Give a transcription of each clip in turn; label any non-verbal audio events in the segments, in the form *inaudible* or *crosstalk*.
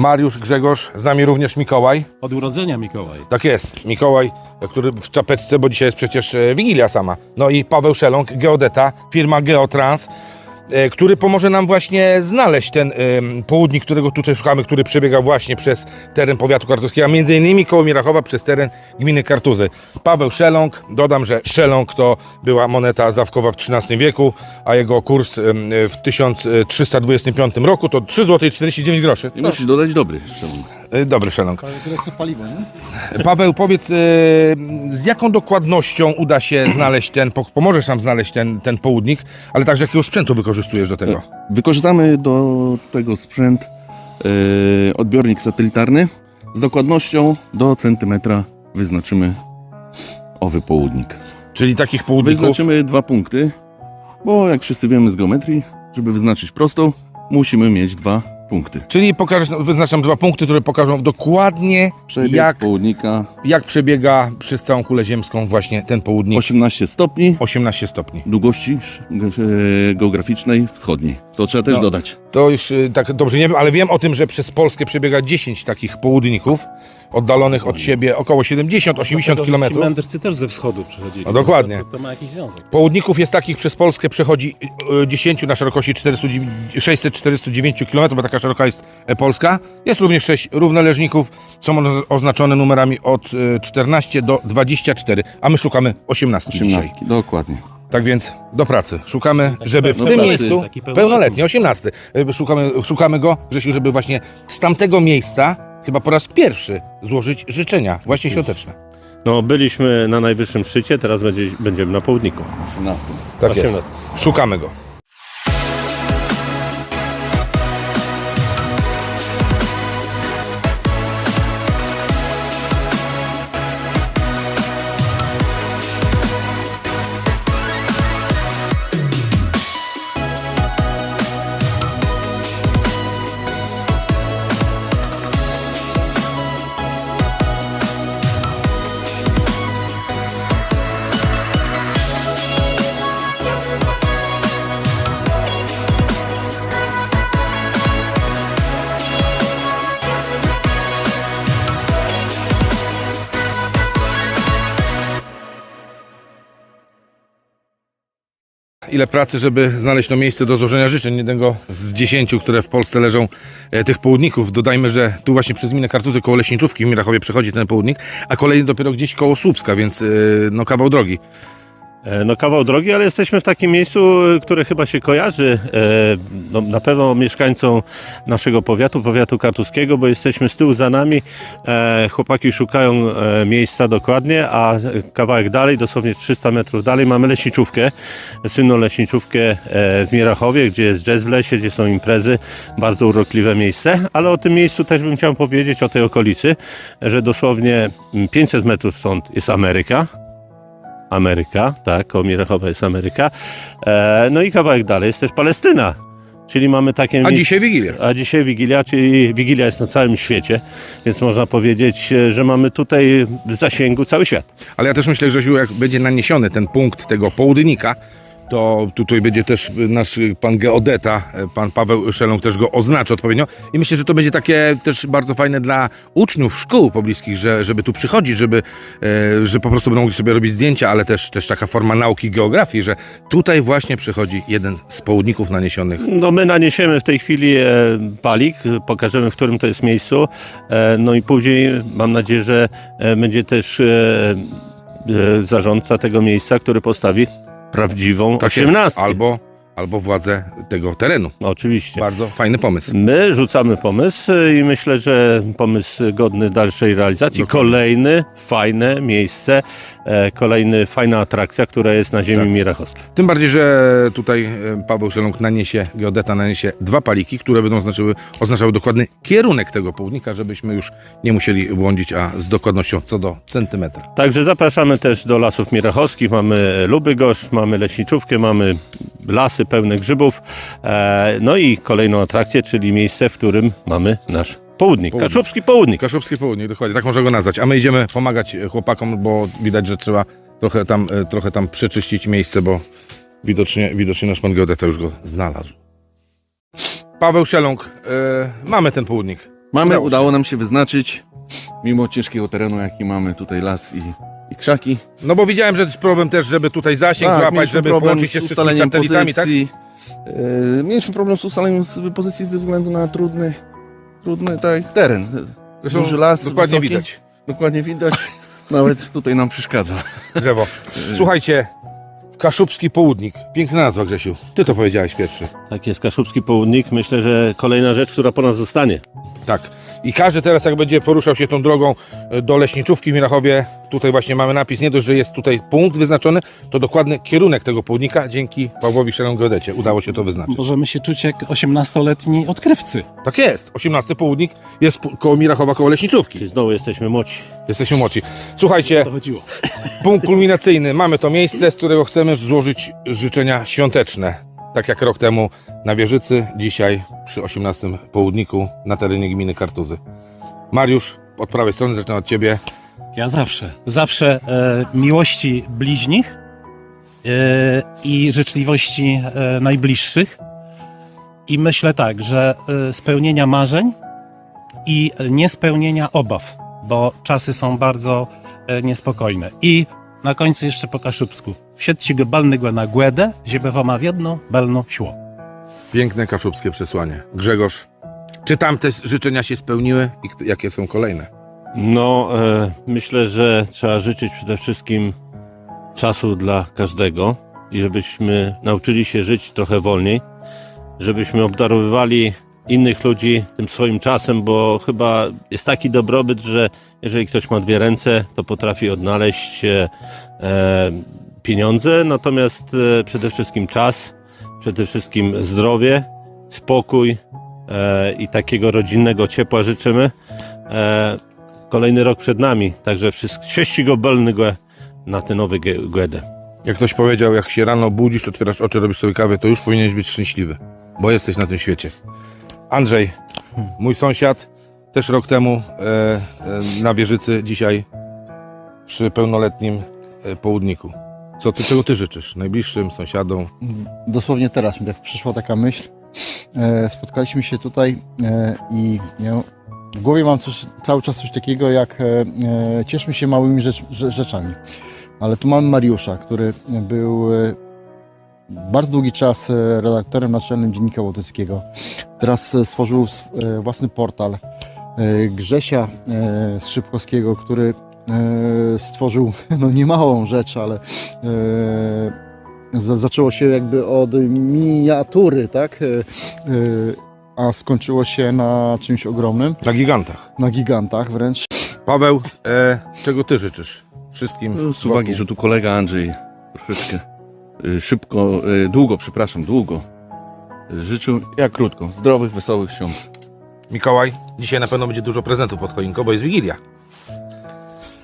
Mariusz, Grzegorz, z nami również Mikołaj. Od urodzenia Mikołaj. Tak jest, Mikołaj, który w czapeczce, bo dzisiaj jest przecież e, Wigilia sama. No i Paweł Szeląg, geodeta, firma Geotrans, który pomoże nam właśnie znaleźć ten południk, którego tutaj szukamy, który przebiega właśnie przez teren powiatu kartuskiego, a między innymi koło Mirachowa przez teren gminy Kartuzy. Paweł Szeląg, dodam, że Szeląg to była moneta zawkowa w XIII wieku, a jego kurs w 1325 roku to 3 zł 49 groszy. I musisz dodać dobry. Szymon. E, Dobry Szeląg. Paliwo, nie? Paweł, powiedz, e, z jaką dokładnością uda się *clears throat* znaleźć ten, po- pomożesz nam znaleźć ten, ten południk, ale także jakiego sprzętu wykorzystujesz do tego? Wykorzystamy do tego sprzęt e, odbiornik satelitarny. Z dokładnością do centymetra wyznaczymy owy południk. Czyli takich południków, Wyznaczymy dwa punkty, bo jak wszyscy wiemy z geometrii, żeby wyznaczyć prostą, musimy mieć dwa punkty. czyli pokażesz, wyznaczam dwa punkty, które pokażą dokładnie, Przebieg jak, południka jak przebiega przez całą kulę ziemską właśnie ten południk 18 stopni 18 stopni. długości sz- e, geograficznej wschodniej. To trzeba też No. dodać. To już y, tak dobrze nie wiem, ale wiem o tym, że przez Polskę przebiega 10 takich południków, oddalonych od siebie około 70-80 Dlatego, że Ci kilometrów. mędrcy też ze wschodu przychodzili. No dokładnie. To, to ma jakiś związek. Południków jest takich przez Polskę przechodzi y, 10 na szerokości 409 649 km, bo taka szeroka jest e, Polska. Jest również 6 równoleżników, są one oznaczone numerami od y, 14 do 24, a my szukamy 18, dzisiaj. 18. Dokładnie. Tak więc do pracy. Szukamy, żeby w tym pełnoletni, miejscu, taki pełnoletni. pełnoletni, 18, y, szukamy, szukamy go, Grzesiu, żeby właśnie z tamtego miejsca, chyba po raz pierwszy, złożyć życzenia właśnie świąteczne. No, byliśmy na najwyższym szczycie, teraz będzie, będziemy na południku. 18. Tak jest. 18. Szukamy go. Ile pracy, żeby znaleźć to miejsce do złożenia życzeń. Jednego z dziesięciu, które w Polsce leżą, e, tych południków. Dodajmy, że tu właśnie przez minę Kartuzy koło Leśniczówki w Mirachowie przechodzi ten południk, a kolejny dopiero gdzieś koło Słupska, więc e, no kawał drogi. E, No kawał drogi, ale jesteśmy w takim miejscu, które chyba się kojarzy e, no, na pewno mieszkańcom naszego powiatu, powiatu kartuskiego, bo jesteśmy z tyłu za nami. E, Chłopaki szukają miejsca dokładnie, a kawałek dalej, dosłownie 300 metrów dalej mamy leśniczówkę, słynną leśniczówkę w Mierachowie, gdzie jest jazz w lesie, gdzie są imprezy, bardzo urokliwe miejsce, ale o tym miejscu też bym chciał powiedzieć, o tej okolicy, że dosłownie 500 metrów stąd jest Ameryka, Ameryka, tak, koło Mierachowa jest Ameryka. E, no i kawałek dalej jest też Palestyna. Czyli mamy takie A miejsce- dzisiaj Wigilia. A dzisiaj Wigilia, czyli Wigilia jest na całym świecie, więc można powiedzieć, e, że mamy tutaj w zasięgu cały świat. Ale ja też myślę, Grzesiu, jak będzie naniesiony ten punkt tego południka, to tutaj będzie też nasz pan geodeta, pan Paweł Szeląg też go oznaczy odpowiednio i myślę, że to będzie takie też bardzo fajne dla uczniów szkół pobliskich, że, żeby tu przychodzić, żeby, e, że po prostu będą mogli sobie robić zdjęcia, ale też, też taka forma nauki geografii, że tutaj właśnie przychodzi jeden z południków naniesionych. No my naniesiemy w tej chwili e, palik, pokażemy w którym to jest miejscu, e, no i później mam nadzieję, że będzie też zarządca tego miejsca, który postawi prawdziwą Tak osiemnastkę. Albo, albo władze tego terenu. Oczywiście. Bardzo fajny pomysł. My rzucamy pomysł i myślę, że pomysł godny dalszej realizacji. Dokładnie. Kolejny fajne miejsce, kolejny fajna atrakcja, która jest na ziemi Tak. mirachowskiej. Tym bardziej, że tutaj e, Paweł Szeląg naniesie, geodeta naniesie dwa paliki, które będą oznaczały, oznaczały dokładny kierunek tego południka, żebyśmy już nie musieli błądzić, a z dokładnością co do centymetra. Także zapraszamy też do lasów mirachowskich. Mamy Lubygosz, mamy leśniczówkę, mamy lasy pełne grzybów. E, no i kolejną atrakcję, czyli miejsce, w którym mamy nasz południk. Południk. Kaszubski południk. Kaszubskie południe, dokładnie, tak można go nazwać. A my idziemy pomagać chłopakom, bo widać, że trzeba trochę tam, e, trochę tam przeczyścić miejsce, bo widocznie, widocznie nasz pan geodeta już go znalazł. Paweł Szeląg, e, mamy ten południk. Mamy, Udało się. udało nam się wyznaczyć, mimo ciężkiego terenu, jaki mamy tutaj las i, i krzaki. No bo widziałem, że jest problem też, żeby tutaj zasięg Tak, mieliśmy żeby połączyć się z z ustaleniem satelitami, tak? pozycji. E, mieliśmy problem z ustaleniem z pozycji ze względu na trudny, trudny tak, teren. Zresztą Duży las, dokładnie wysoki. widać Dokładnie widać. *laughs* Nawet tutaj nam przeszkadza. drzewo. *laughs* Słuchajcie, Kaszubski Południk. Piękna nazwa, Grzesiu. Ty to powiedziałeś pierwszy. Tak jest, Kaszubski Południk. Myślę, że kolejna rzecz, która po nas zostanie. Tak. I każdy teraz, jak będzie poruszał się tą drogą e, do Leśniczówki w Mirachowie, tutaj właśnie mamy napis, nie dość, że jest tutaj punkt wyznaczony, to dokładny kierunek tego południka dzięki Pawłowi Szelągodecie udało się to wyznaczyć. Możemy się czuć jak 18-letni odkrywcy. Tak jest. 18 południk jest koło Mirachowa, koło Leśniczówki. Czyli znowu jesteśmy młodsi. Jesteśmy młodzi. Słuchajcie, To chodziło. punkt kulminacyjny. Mamy to miejsce, z którego chcemy złożyć życzenia świąteczne. Tak jak rok temu na Wieżycy, dzisiaj przy 18 południku na terenie gminy Kartuzy. Mariusz, od prawej strony zaczynam od Ciebie. Ja zawsze, zawsze e, miłości bliźnich e, i życzliwości e, najbliższych. I myślę tak, że e, spełnienia marzeń i niespełnienia obaw, bo czasy są bardzo e, niespokojne. I na końcu jeszcze po kaszubsku. Siedźcie go balny na głedę, żeby wam w jedno balno szło. Piękne kaszubskie przesłanie. Grzegorz, czy tamte życzenia się spełniły i jakie są kolejne? No, e, myślę, że trzeba życzyć przede wszystkim czasu dla każdego i żebyśmy nauczyli się żyć trochę wolniej, żebyśmy obdarowywali innych ludzi tym swoim czasem, bo chyba jest taki dobrobyt, że jeżeli ktoś ma dwie ręce, to potrafi odnaleźć e, pieniądze, natomiast e, przede wszystkim czas, przede wszystkim zdrowie, spokój e, i takiego rodzinnego ciepła życzymy. E, Kolejny rok przed nami, także wszystko go belnego na ten nowy ge- gedę. Jak ktoś powiedział, jak się rano budzisz, otwierasz oczy, robisz sobie kawę, to już powinieneś być szczęśliwy, bo jesteś na tym świecie. Andrzej, mój sąsiad, też rok temu na Wieżycy, dzisiaj przy pełnoletnim południku. Co ty, czego ty życzysz najbliższym sąsiadom? dosłownie teraz mi tak przyszła taka myśl. E, spotkaliśmy się tutaj e, i ja w głowie mam coś, cały czas coś takiego jak e, e, cieszmy się małymi rzecz, rze- rzeczami. Ale tu mamy Mariusza, który był e, bardzo długi czas e, redaktorem naczelnym Dziennika Łotyckiego. Teraz e, stworzył e, własny portal. E, Grzesia e, który stworzył *laughs* no niemałą rzecz, ale e, za- zaczęło się jakby od miniatury, tak? E, e, A skończyło się na czymś ogromnym, Na gigantach. na gigantach wręcz. Paweł, e, czego ty życzysz wszystkim? Z uwagi, że tu kolega Andrzej troszeczkę y, szybko, y, długo, przepraszam, długo y, życzył, ja krótko, zdrowych, wesołych świąt. Mikołaj, dzisiaj na pewno będzie dużo prezentów pod choinką, bo jest Wigilia.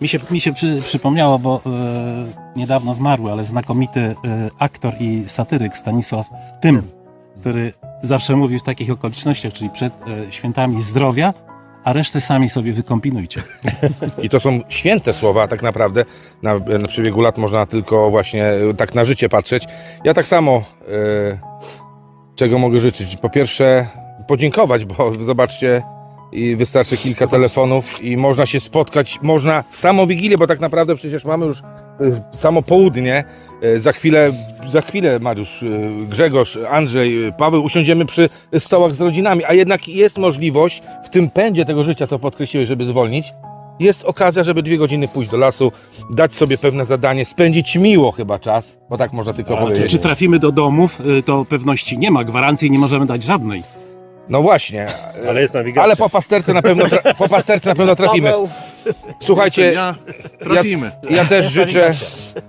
Mi się, mi się przy, przypomniało, bo e, niedawno zmarły, ale znakomity e, aktor i satyryk Stanisław Tym, który zawsze mówił w takich okolicznościach, czyli przed e, świętami zdrowia, a resztę sami sobie wykombinujcie. *laughs* I to są święte słowa, tak naprawdę. Na, na przebiegu lat można tylko właśnie e, tak na życie patrzeć. Ja tak samo, e, czego mogę życzyć? Po pierwsze, podziękować, bo zobaczcie, i wystarczy kilka telefonów i można się spotkać, można w samą Wigilię, bo tak naprawdę przecież mamy już e, samo południe. E, Za chwilę, za chwilę Mariusz, e, Grzegorz, Andrzej, Paweł usiądziemy przy stołach z rodzinami, a jednak jest możliwość w tym pędzie tego życia, co podkreśliłeś, żeby zwolnić, jest okazja, żeby dwie godziny pójść do lasu, dać sobie pewne zadanie, spędzić miło chyba czas, bo tak można tylko A powiedzieć. czy trafimy do domów, to pewności nie ma, gwarancji nie możemy dać żadnej. No właśnie, Ale jest nawigacja. ale po pasterce na pewno, tra- po pasterce na pewno trafimy. Paweł, Słuchajcie, Ja, trafimy. ja też życzę,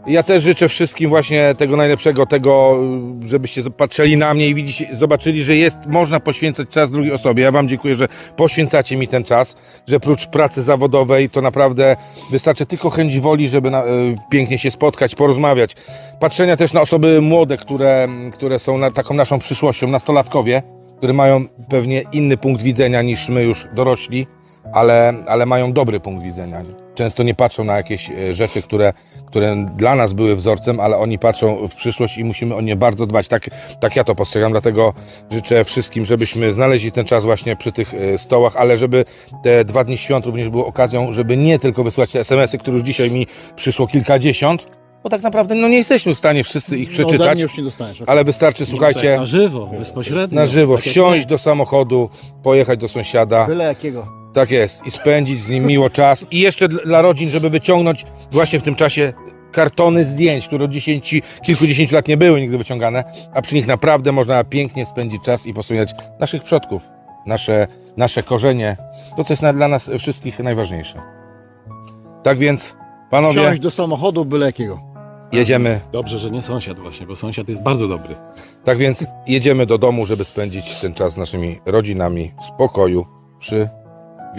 ja też życzę wszystkim właśnie tego najlepszego, tego, żebyście patrzyli na mnie i widzicie, zobaczyli, że jest, można poświęcać czas drugiej osobie. Ja wam dziękuję, że poświęcacie mi ten czas, że prócz pracy zawodowej to naprawdę wystarczy tylko chęć woli, żeby na, y, pięknie się spotkać, porozmawiać. Patrzenia też na osoby młode, które, które są na, taką naszą przyszłością, nastolatkowie, które mają pewnie inny punkt widzenia niż my już dorośli, ale, ale mają dobry punkt widzenia. często nie patrzą na jakieś e, rzeczy, które, które dla nas były wzorcem, ale oni patrzą w przyszłość i musimy o nie bardzo dbać. Tak, tak ja to postrzegam, dlatego życzę wszystkim, żebyśmy znaleźli ten czas właśnie przy tych e, stołach, ale żeby te dwa dni świąt również były okazją, żeby nie tylko wysyłać te SMS-y, które już dzisiaj mi przyszło kilkadziesiąt, bo tak naprawdę no, nie jesteśmy w stanie wszyscy ich No, ode przeczytać, mnie już nie dostaniesz. ale wystarczy, słuchajcie, Na żywo, bezpośrednio. na żywo Tak jak wsiąść do samochodu, pojechać do sąsiada. Byle jakiego. Tak jest. I spędzić z nim miło czas. I jeszcze dla dla rodzin, żeby wyciągnąć właśnie w tym czasie kartony zdjęć, które od 10, kilkudziesięciu lat nie były nigdy wyciągane, a przy nich naprawdę można pięknie spędzić czas i posłuchać naszych przodków, nasze, nasze korzenie, to co jest na- dla nas wszystkich najważniejsze. Tak więc, panowie, Wsiąść do samochodu byle jakiego. Jedziemy. Dobrze, że nie sąsiad właśnie, bo sąsiad jest bardzo dobry. Tak więc jedziemy do domu, żeby spędzić ten czas z naszymi rodzinami w spokoju przy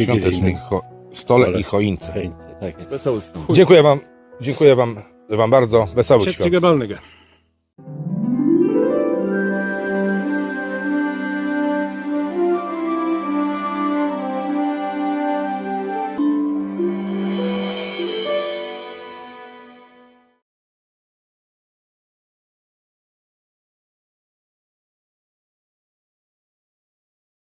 świątecznym cho- stole i choince. Tak jest. Wesołych świąt. Dziękuję wam, dziękuję wam, wam bardzo. Wesołych świąt.